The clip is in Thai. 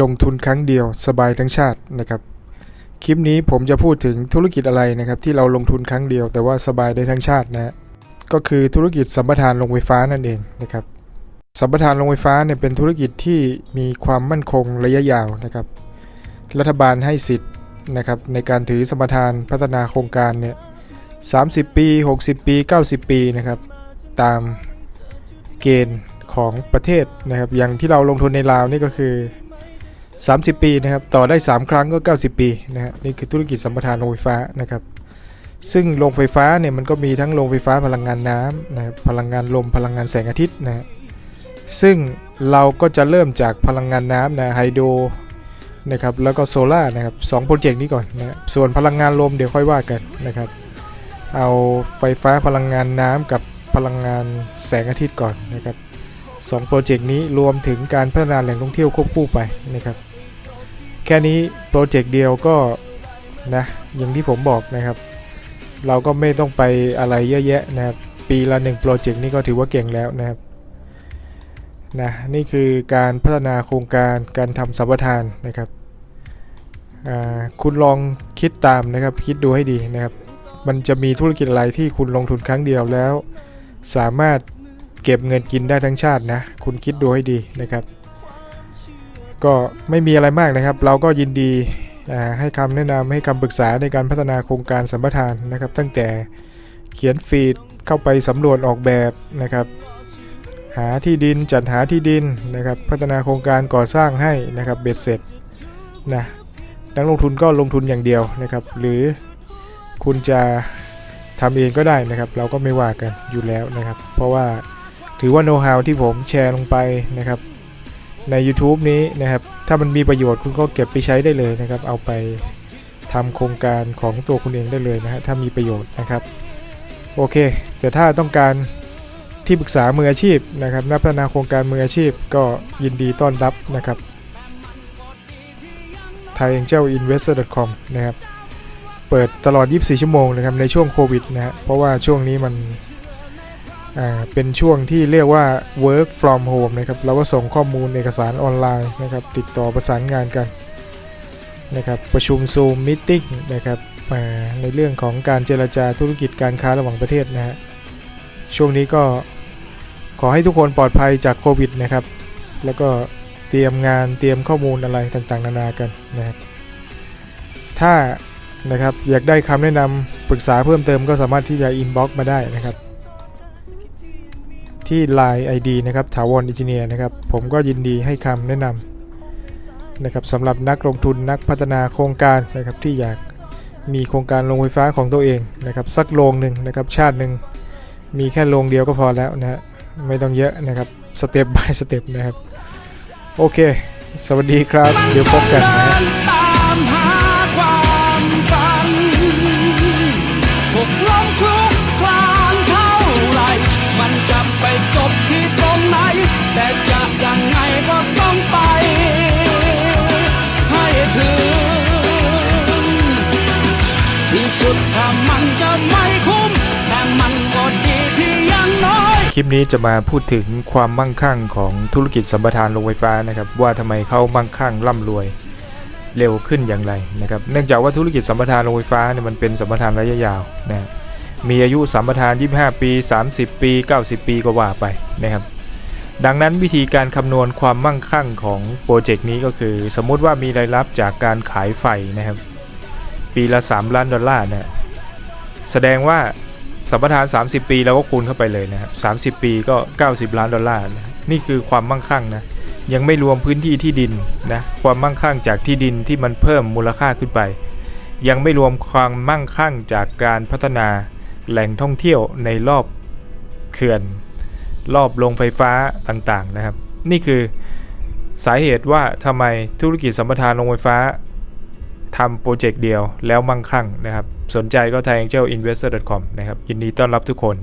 ลงทุนครั้งเดียวสบายทั้งชาตินะครับ คลิปนี้ผมจะพูดถึงธุรกิจอะไรนะครับ ที่เราลงทุนครั้งเดียว แต่ว่าสบายได้ทั้งชาตินะก็คือธุรกิจสัมปทานโรงไฟฟ้านั่นเองนะครับสัมปทานโรงไฟฟ้าเนี่ยเป็นธุรกิจที่มีความมั่นคงระยะยาวนะครับ รัฐบาลให้สิทธิ์นะครับในการถือสัมปทานพัฒนาโครงการเนี่ย30ปี 60 ปี 90 ปีนะครับ ตามเกณฑ์ของประเทศนะครับ อย่างที่เราลงทุนในลาวนี่ก็คือ 30 ปีนะครับ ต่อได้ 3 ครั้งก็ 90 ปีนะฮะนี่คือธุรกิจสัมปทานโรงไฟฟ้านะครับ ซึ่งโรงไฟฟ้าเนี่ยมันก็มีทั้งโรงไฟฟ้าพลังงานน้ำนะพลังงานลมพลังงานแสงอาทิตย์นะฮะซึ่งเราก็จะเริ่มจากพลังงานน้ำนะไฮโดรนะครับแล้วก็โซล่านะครับสองโปรเจกต์นี้ก่อนนะส่วนพลังงานลมเดี๋ยวค่อยว่ากันนะครับ เอาไฟฟ้าพลังงานน้ำกับพลังงานแสงอาทิตย์ก่อนนะครับ สองโปรเจกต์นี้รวมถึงการพัฒนาแหล่งท่องเที่ยวควบคู่ไปนะครับ แค่นี้โปรเจกต์เดียวก็นะอย่างที่ผมบอกนะครับ เราก็ไม่ต้องไปอะไรเยอะแยะนะครับ ปีละหนึ่งโปรเจกต์นี่ก็ถือว่าเก่งแล้วนะครับนะนี่คือการพัฒนาโครงการการทำสัมปทานนะครับคุณลองคิดตามนะครับ คิดดูให้ดีนะครับ มันจะมีธุรกิจอะไรที่คุณลงทุนครั้งเดียวแล้ว สามารถ เก็บเงินกินได้ทั้งชาตินะ คุณคิดดูให้ดีนะครับ ก็ไม่มีอะไรมากนะครับ เราก็ยินดีให้คำแนะนำให้คำปรึกษาในการพัฒนาโครงการสัมปทานนะครับ ตั้งแต่เขียนฟีดเข้าไปสำรวจออกแบบนะครับ หาที่ดินจัดหาที่ดินนะครับ พัฒนาโครงการก่อสร้างให้นะครับเบ็ดเสร็จนะนักลงทุนก็ลงทุนอย่างเดียวนะครับ หรือคุณจะทำเองก็ได้นะครับ เราก็ไม่ว่ากันอยู่แล้วนะครับ เพราะว่า ถือว่าโน้ตฮาวที่ผมแชร์ลงไปนะครับ ใน YouTube นี้นะครับ ถ้ามันมีประโยชน์คุณก็เก็บไปใช้ได้เลยนะครับ เอาไปทำโครงการของตัวคุณเองได้เลยนะฮะถ้ามีประโยชน์นะครับ โอเค แต่ถ้าต้องการที่ปรึกษามืออาชีพนะครับนักพัฒนาโครงการมืออาชีพก็ยินดีต้อนรับนะครับ thaiangelinvestor.com นะครับ เปิดตลอด 24 ชั่วโมงนะครับในช่วงโควิดนะฮะเพราะว่าช่วงนี้มัน เป็นช่วงที่เรียกว่า work from home นะครับ เราก็ส่งข้อมูลเอกสารออนไลน์นะครับ ติดต่อประสานงานกันนะครับ ประชุม Zoom Meeting นะครับในเรื่องของการเจรจาธุรกิจการค้าระหว่างประเทศนะฮะ ช่วงนี้ก็ขอให้ทุกคนปลอดภัยจากโควิดนะครับ แล้วก็เตรียมงานเตรียมข้อมูลอะไรต่างๆ นานากันนะครับ ถ้านะครับอยากได้คำแนะนำปรึกษาเพิ่มเติมก็สามารถที่จะอินบ็อกมาได้นะครับ ที่ Line ID นะครับถาวรอินเนียนะครับ ผมก็ยินดีให้คำแนะนำนะครับสำหรับนักลงทุนนักพัฒนาโครงการนะครับที่อยากมีโครงการโรงไฟฟ้าของตัวเองนะครับสักโรงหนึ่งนะครับชาติหนึ่งมีแค่โรงเดียวก็พอแล้วนะฮะไม่ต้องเยอะนะครับสเต็ป by สเต็ปนะครับ โอเค สวัสดีครับ เดี๋ยวพบกันนะ ที่สุดถ้ามันจะไม่คุ้มแต่มันก็ดีที่ยังน้อย คลิปนี้จะมาพูดถึงความมั่งคั่งของธุรกิจสัมปทานโรงไฟฟ้านะครับ ว่าทำไมเขามั่งคั่งร่ำรวยเร็วขึ้นอย่างไรนะครับ เนื่องจากว่าธุรกิจสัมปทานโรงไฟฟ้าเนี่ยมันเป็นสัมปทานระยะยาวนะมีอายุสัมปทาน 25 ปี 30 ปี 90 ปีก็ว่าไปนะครับ ดังนั้นวิธีการคำนวณความมั่งคั่งของโปรเจกต์นี้ก็คือ สมมุติว่ามีรายรับจากการขายไฟนะครับ ปีละ 3 ล้านดอลลาร์นะแสดงว่าสัมปทาน 30 ปีแล้วก็คูณเข้าไปเลยนะครับ 30 ปีก็ 90 ล้านดอลลาร์นะนี่คือความมั่งคั่งนะ ยังไม่รวมพื้นที่ที่ดินนะ ความมั่งคั่งจากที่ดินที่มันเพิ่มมูลค่าขึ้นไป ยังไม่รวมความมั่งคั่งจากการพัฒนาแหล่งท่องเที่ยวในรอบเขื่อน รอบโรงไฟฟ้าต่างๆนะครับ นี่คือสาเหตุว่าทำไมธุรกิจสัมปทานโรงไฟฟ้า ทำโปรเจกต์เดียวแล้วมั่งคั่งนะครับ สนใจก็ทาง angelinvestor.com นะครับ ยินดีต้อนรับทุกคน